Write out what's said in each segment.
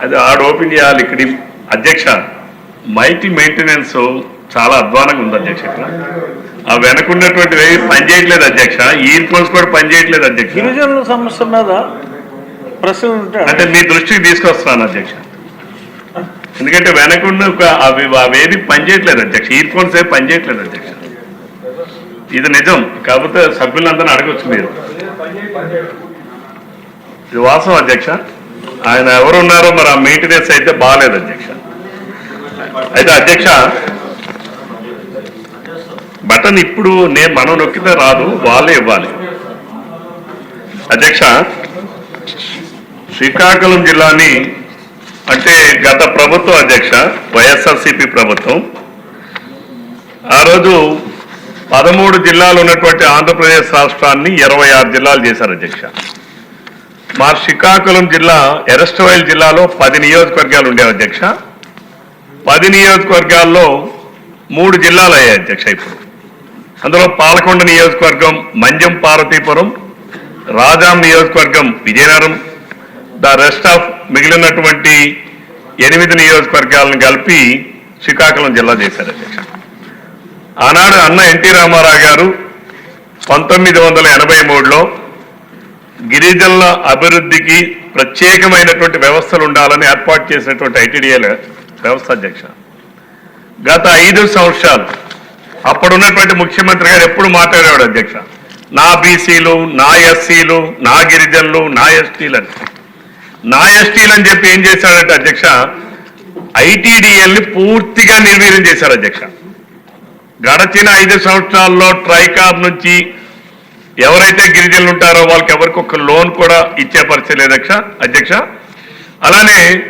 అది ఆడ ఓపెన్ చేయాలి ఇక్కడ అధ్యక్ష. మైటీ మెయింటెనెన్స్ చాలా అధ్వానంగా ఉంది అధ్యక్ష ఇక్కడ. ఆ వెనకున్నటువంటివి పని చేయట్లేదు అధ్యక్ష. ఇయర్ ఫోన్స్ కూడా పని చేయట్లేదు అధ్యక్ష. గిరిజనుల సమస్య మీద ప్రశ్నలు అంటే మీ దృష్టికి తీసుకొస్తున్నాను అధ్యక్ష. ఎందుకంటే వెనకున్న ఒక- అవి అవేది పని చేయట్లేదు అధ్యక్ష. ఇయర్ ఫోన్స్ ఏవి పని చేయట్లేదు అధ్యక్ష. ఇది నిజం. కాకపోతే సభ్యులందరినీ అడగొచ్చు మీరు. ఇది అధ్యక్ష. ఆయన ఎవరున్నారో మరి ఆ మెయింటెనెన్స్ అయితే బాగాలేదు అధ్యక్ష. అయితే అధ్యక్ష బటన్ ఇప్పుడు నేను మనం నొక్కితే రాదు వాళ్ళే ఇవ్వాలి. అధ్యక్ష శ్రీకాకుళం జిల్లాని అంటే గత ప్రభుత్వం అధ్యక్ష వైఎస్ఆర్సిపి ప్రభుత్వం. ఆ రోజు పదమూడు జిల్లాలు ఉన్నటువంటి ఆంధ్రప్రదేశ్ రాష్ట్రాన్ని ఇరవై ఆరు జిల్లాలు చేశారు అధ్యక్ష. మా శ్రీకాకుళం జిల్లా ఎరస్టవైల్ జిల్లాలో పది నియోజకవర్గాలు ఉండేవి అధ్యక్ష. పది నియోజకవర్గాల్లో మూడు జిల్లాలు అయ్యాయి అధ్యక్ష ఇప్పుడు. అందులో పాలకొండ నియోజకవర్గం మంజం పార్వతీపురం రాజాం నియోజకవర్గం విజయనగరం ద రెస్ట్ ఆఫ్ మిగిలినటువంటి ఎనిమిది నియోజకవర్గాలను కలిపి శ్రీకాకుళం జిల్లా చేశారు అధ్యక్ష. ఆనాడు అన్న ఎన్టీ రామారావు గారు పంతొమ్మిది వందల ఎనభై మూడులో గిరిజనుల అభివృద్ధికి ప్రత్యేకమైనటువంటి వ్యవస్థలు ఉండాలని ఏర్పాటు చేసినటువంటి ఐటీడీఏల వ్యవస్థ అధ్యక్ష. గత ఐదు సంవత్సరాలు అప్పుడున్నటువంటి ముఖ్యమంత్రి గారు ఎప్పుడు మాట్లాడేవాడు అధ్యక్ష? నా బీసీలు నా ఎస్సీలు నా గిరిజనులు నా ఎస్టీలు అని నా ఎస్టీలు అని చెప్పి ఏం చేశాడంటే అధ్యక్ష ఐటీడీఎల్ని పూర్తిగా నిర్వీర్యం చేశారు అధ్యక్ష. గడచిన ఐదు సంవత్సరాల్లో ట్రైకాబ్ నుంచి ఎవరైతే గిరిజనులు ఉంటారో వాళ్ళకి ఎవరికి ఒక లోన్ కూడా ఇచ్చే పరిస్థితి లేదు అధ్యక్ష. అధ్యక్ష అలానే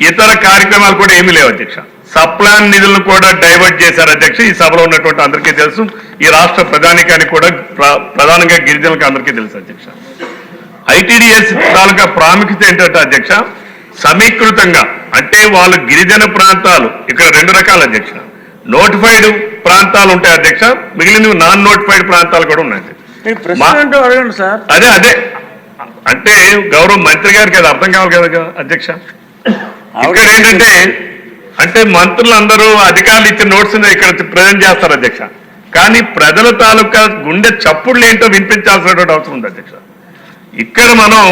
ఇతర కార్యక్రమాలు కూడా ఏమీ లేవు అధ్యక్ష. సప్లాన్ నిధులను కూడా డైవర్ట్ చేశారు అధ్యక్ష. ఈ సభలో ఉన్నటువంటి అందరికీ తెలుసు. ఈ రాష్ట్ర ప్రధానికానికి కూడా ప్ర- ప్రధానంగా గిరిజనులకు అందరికీ తెలుసు అధ్యక్ష. ఐటీడీఎస్ తాలూకా ప్రాముఖ్యత ఏంటంటే అధ్యక్ష సమీకృతంగా అంటే వాళ్ళు గిరిజన ప్రాంతాలు ఇక్కడ రెండు రకాల అధ్యక్ష. నోటిఫైడ్ ప్రాంతాలు ఉంటాయి అధ్యక్ష మిగిలినవి నాన్ నోటిఫైడ్ ప్రాంతాలు కూడా ఉన్నాయి అదే అదే. అంటే గౌరవ మంత్రి గారికి అది అర్థం కావాలి కదా అధ్యక్ష? ఇక్కడ ఏంటంటే అంటే మంత్రులందరూ అధికారులు ఇచ్చిన నోట్స్ ఇక్కడ ప్రజెంట్ చేస్తారు అధ్యక్ష. కానీ ప్రజల తాలూకా గుండె చప్పుళ్ళు ఏంటో వినిపించాల్సినటువంటి అవసరం ఉంది అధ్యక్ష. ఇక్కడ మనం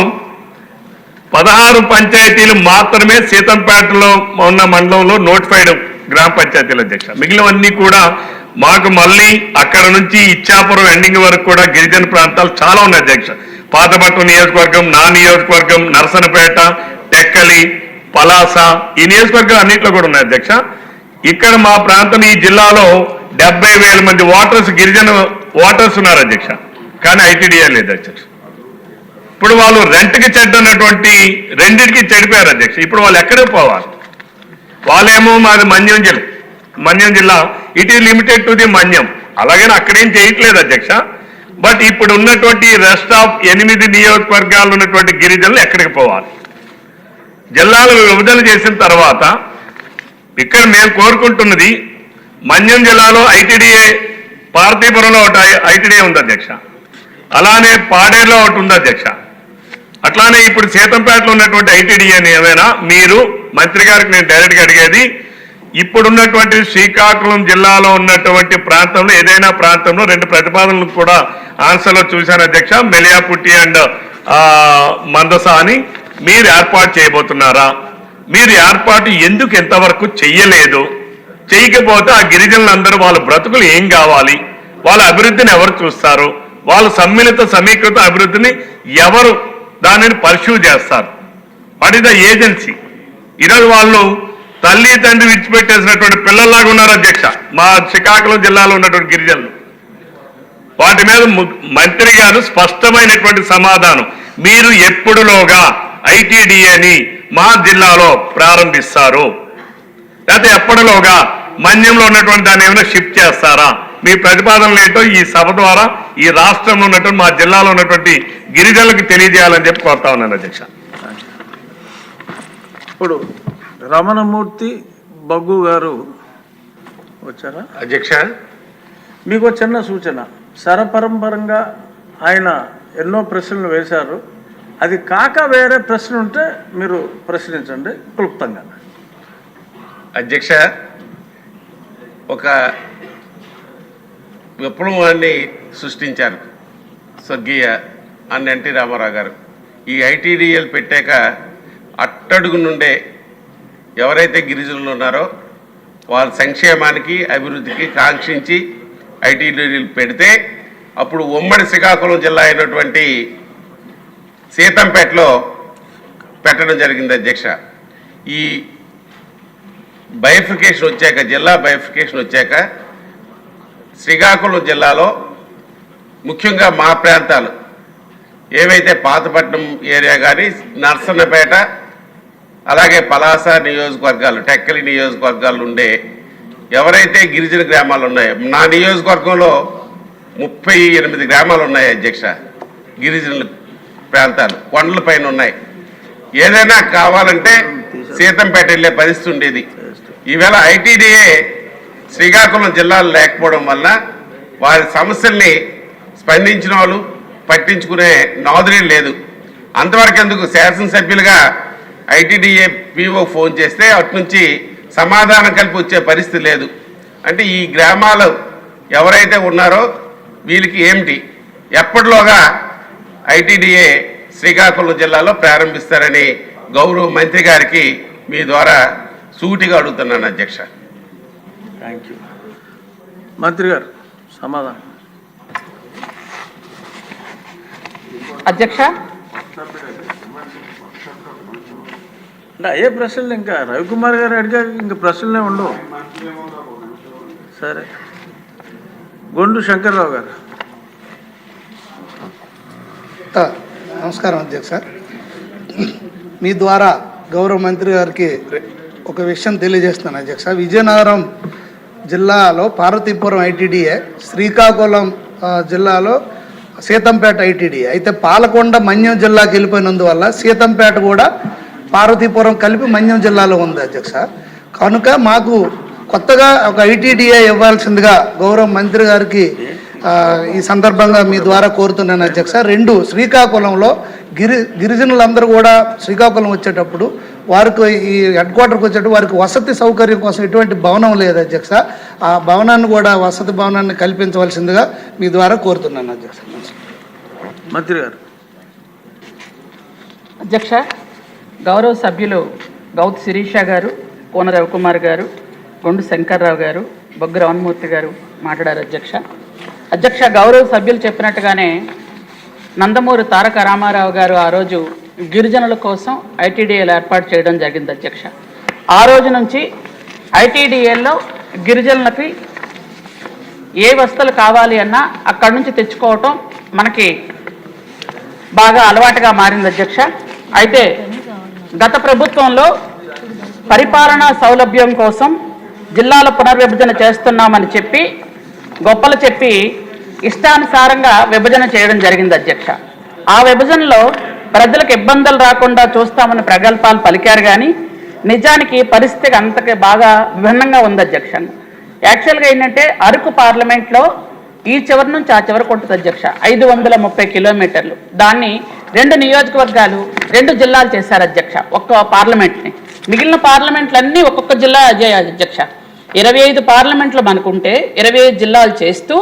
పదహారు పంచాయతీలు మాత్రమే సీతంపేటలో ఉన్న మండలంలో నోటిఫైడ్ గ్రామ పంచాయతీల అధ్యక్ష. మిగిలినవన్నీ కూడా మాకు మళ్ళీ అక్కడ నుంచి ఇచ్చాపురం ఎండింగ్ వరకు కూడా గిరిజన ప్రాంతాలు చాలా ఉన్నాయి అధ్యక్ష. పాతపట్నం నియోజకవర్గం నా నియోజకవర్గం నరసనపేట టెక్కలి పలాస ఈ నియోజకవర్గం అన్నింటిలో కూడా ఉన్నాయి అధ్యక్ష. ఇక్కడ మా ప్రాంతం ఈ జిల్లాలో డెబ్బై వేల మంది ఓటర్స్ గిరిజన ఓటర్స్ ఉన్నారు అధ్యక్ష. కానీ ఐటీడీఏ లేదు అధ్యక్ష. ఇప్పుడు వాళ్ళు రెంట్కి చెడ్డ అన్నటువంటి రెండింటికి చెడిపోయారు అధ్యక్ష. ఇప్పుడు వాళ్ళు ఎక్కడికి పోవాలి? వాళ్ళేమో మాది మన్యం జిల్లా మన్యం జిల్లా. It is limited to the Manyam. అలాగని అక్కడేం చేయట్లేదు అధ్యక్ష. బట్ ఇప్పుడు ఉన్నటువంటి రెస్ట్ ఆఫ్ ఎనిమిది నియోజకవర్గాలు ఉన్నటువంటి గిరిజనులు ఎక్కడికి పోవాలి? జిల్లాలు విభజన చేసిన తర్వాత ఇక్కడ మేము కోరుకుంటున్నది మన్యం జిల్లాలో ఐటీడీఏ పార్థీపురంలో ఒకటి ఐటీడీఏ ఉంది అధ్యక్ష. అలానే పాడేరులో ఒకటి ఉంది అధ్యక్ష. అట్లానే ఇప్పుడు సీతంపేటలో ఉన్నటువంటి ఐటీడీఏని ఏమైనా మీరు మంత్రి గారికి నేను డైరెక్ట్గా అడిగేది ఇప్పుడున్నటువంటి శ్రీకాకుళం జిల్లాలో ఉన్నటువంటి ప్రాంతంలో ఏదైనా ప్రాంతంలో రెండు ప్రతిపాదనలు కూడా ఆన్సర్లో చూశాను అధ్యక్ష మెలియాపుట్టి అండ్ మందస అని మీరు ఏర్పాటు చేయబోతున్నారా? మీరు ఏర్పాటు ఎందుకు ఎంతవరకు చెయ్యలేదు? చేయకపోతే ఆ గిరిజనులందరూ వాళ్ళ బ్రతుకులు ఏం కావాలి? వాళ్ళ అభివృద్ధిని ఎవరు చూస్తారు? వాళ్ళ సమ్మిళిత సమీకృత అభివృద్ధిని ఎవరు దానిని పర్సూ చేస్తారు. వాట్ ఈస్ ద ఏజెన్సీ ఈరోజు వాళ్ళు తల్లి తండ్రి విడిచిపెట్టేసినటువంటి పిల్లల్లాగా ఉన్నారు అధ్యక్ష. మా శ్రీకాకుళం జిల్లాలో ఉన్నటువంటి గిరిజనులు. వాటి మీద మంత్రి గారు స్పష్టమైనటువంటి సమాధానం. మీరు ఎప్పుడులోగా ఐటీడీఏని మా జిల్లాలో ప్రారంభిస్తారు? లేకపోతే ఎప్పటిలోగా మన్యంలో ఉన్నటువంటి దాన్ని ఏమైనా షిఫ్ట్ చేస్తారా? మీ ప్రతిపాదనలు ఏంటో ఈ సభ ద్వారా ఈ రాష్ట్రంలో ఉన్నటువంటి మా జిల్లాలో ఉన్నటువంటి గిరిజనులకు తెలియజేయాలని చెప్పి కోరుతా ఉన్నాను అధ్యక్ష. ఇప్పుడు రమణమూర్తి బగ్గు గారు వచ్చారా? అధ్యక్ష. మీకు ఒక చిన్న సూచన. సరపరంపరంగా ఆయన ఎన్నో ప్రశ్నలు వేశారు. అది కాక వేరే ప్రశ్న ఉంటే మీరు ప్రశ్నించండి క్లుప్తంగా. అధ్యక్ష ఒక విప్లవాన్ని సృష్టించారు. స్వర్గీయ అన్న ఎన్టీ రామారావు గారు. ఈ ఐటీడీఎల్ పెట్టాక అట్టడుగు నుండే ఎవరైతే గిరిజనులు ఉన్నారో వాళ్ళ సంక్షేమానికి అభివృద్ధికి కాంక్షించి ఐటీడీఎల్ పెడితే అప్పుడు ఉమ్మడి శ్రీకాకుళం జిల్లా అయినటువంటి సీతంపేటలో పెట్టడం జరిగింది అధ్యక్ష. ఈ బైఫికేషన్ వచ్చాక జిల్లా బైఫికేషన్ వచ్చాక శ్రీకాకుళం జిల్లాలో ముఖ్యంగా మా ప్రాంతాలు ఏవైతే పాతపట్నం ఏరియా కానీ నర్సన్నపేట అలాగే పలాస నియోజకవర్గాలు టెక్కలి నియోజకవర్గాలు ఉండే ఎవరైతే గిరిజన గ్రామాలు ఉన్నాయో నా నియోజకవర్గంలో ముప్పై ఎనిమిది గ్రామాలు ఉన్నాయి అధ్యక్ష గిరిజనుల ప్రాంతాలు కొండల పైన ఉన్నాయి. ఏదైనా కావాలంటే సీతంపేట వెళ్ళే పరిస్థితి ఉండేది. ఈవేళ ఐటీడీఏ శ్రీకాకుళం జిల్లాలో లేకపోవడం వల్ల వారి సమస్యల్ని స్పందించిన వాళ్ళు పట్టించుకునే నాదురే లేదు. అంతవరకు ఎందుకు శాసనసభ్యులుగా ఐటీడీఏ పీఓ ఫోన్ చేస్తే అటు నుంచి సమాధానం కలిపి వచ్చే పరిస్థితి లేదు. అంటే ఈ గ్రామాలు ఎవరైతే ఉన్నారో వీళ్ళకి ఏమిటి? ఎప్పటిలోగా ఐటీడీఏ శ్రీకాకుళం జిల్లాలో ప్రారంభిస్తారని గౌరవ మంత్రి గారికి మీ ద్వారా సూటిగా అడుగుతున్నాను అధ్యక్ష. థ్యాంక్ యూ మంత్రి గారు సమాధానం. అధ్యక్ష? ఏ ప్రశ్నలు ఇంకా? రవికుమార్ గారు అడిగాక ఇంకా ప్రశ్నలే ఉండవు. సరే. గొండు శంకర్రావు గారు. నమస్కారం అధ్యక్ష. మీ ద్వారా గౌరవ మంత్రి గారికి ఒక విషయం తెలియజేస్తున్నాను అధ్యక్ష. విజయనగరం జిల్లాలో పార్వతీపురం ఐటీడీఏ శ్రీకాకుళం జిల్లాలో సీతంపేట ఐటీడీ. అయితే పాలకొండ మన్యం జిల్లాకి వెళ్ళిపోయినందువల్ల సీతంపేట కూడా పార్వతీపురం కలిపి మన్యం జిల్లాలో ఉంది అధ్యక్ష. కనుక మాకు కొత్తగా ఒక ఐటీడీఏ ఇవ్వాల్సిందిగా గౌరవ మంత్రి గారికి ఈ సందర్భంగా మీ ద్వారా కోరుతున్నాను అధ్యక్ష. రెండు శ్రీకాకుళంలో గిరి గిరిజనులందరూ కూడా శ్రీకాకుళం వచ్చేటప్పుడు వారికి ఈ హెడ్ క్వార్టర్కి వచ్చేటప్పుడు వారికి వసతి సౌకర్యం కోసం ఎటువంటి భవనం లేదు అధ్యక్ష. ఆ భవనాన్ని కూడా వసతి భవనాన్ని కల్పించవలసిందిగా మీ ద్వారా కోరుతున్నాను అధ్యక్ష. మంత్రి గారు. అధ్యక్ష గౌరవ సభ్యులు గౌత్ శిరీష గారు కోన రవికుమార్ గారు గొండు శంకర్రావు గారు బొగ్గు రామమూర్తి గారు మాట్లాడారు అధ్యక్ష. అధ్యక్ష గౌరవ సభ్యులు చెప్పినట్టుగానే నందమూరి తారక రామారావు గారు ఆ రోజు గిరిజనుల కోసం ఐటీడీఏలు ఏర్పాటు చేయడం జరిగింది అధ్యక్ష. ఆ రోజు నుంచి ఐటీడీఏల్లో గిరిజనులకి ఏ వస్తువులు కావాలి అన్నా అక్కడి నుంచి తెచ్చుకోవటం మనకి బాగా అలవాటుగా మారింది అధ్యక్ష. అయితే గత ప్రభుత్వంలో పరిపాలనా సౌలభ్యం కోసం జిల్లాల పునర్విభజన చేస్తున్నామని చెప్పి గొప్పలు చెప్పి ఇష్టానుసారంగా విభజన చేయడం జరిగింది అధ్యక్ష. ఆ విభజనలో ప్రజలకు ఇబ్బందులు రాకుండా చూస్తామని ప్రగల్భాలు పలికారు కానీ నిజానికి పరిస్థితి అంతకి బాగా విభిన్నంగా ఉంది అధ్యక్ష. యాక్చువల్గా ఏంటంటే అరకు పార్లమెంట్లో ఈ చివరి నుంచి ఆ చివరికి ఉంటుంది అధ్యక్ష. ఐదు వందల ముప్పై కిలోమీటర్లు. దాన్ని రెండు నియోజకవర్గాలు రెండు జిల్లాలు చేశారు అధ్యక్ష ఒక్క పార్లమెంట్ని. మిగిలిన పార్లమెంట్లన్నీ ఒక్కొక్క జిల్లా అజయ్ అధ్యక్ష. ఇరవై ఐదు పార్లమెంట్లు మనకుంటే ఇరవై ఐదు జిల్లాలు చేస్తూ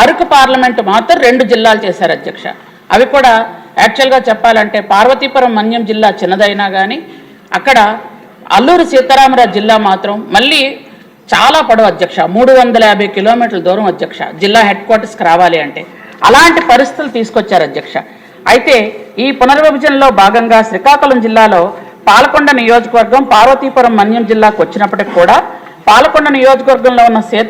అరకు పార్లమెంటు మాత్రం రెండు జిల్లాలు చేశారు అధ్యక్ష. అవి కూడా యాక్చువల్గా చెప్పాలంటే పార్వతీపురం మన్యం జిల్లా చిన్నదైనా కానీ అక్కడ అల్లూరు సీతారామరాజు జిల్లా మాత్రం మళ్ళీ చాలా పొడవు అధ్యక్ష. మూడు వందల యాభై కిలోమీటర్ల దూరం అధ్యక్ష. జిల్లా హెడ్ క్వార్టర్స్కి రావాలి అంటే. అలాంటి పరిస్థితులు తీసుకొచ్చారు అధ్యక్ష. అయితే ఈ పునర్విభజనలో భాగంగా శ్రీకాకుళం జిల్లాలో పాలకొండ నియోజకవర్గం పార్వతీపురం మన్యం జిల్లాకు వచ్చినప్పటికి కూడా పాలకొండ నియోజకవర్గంలో ఉన్న సీతం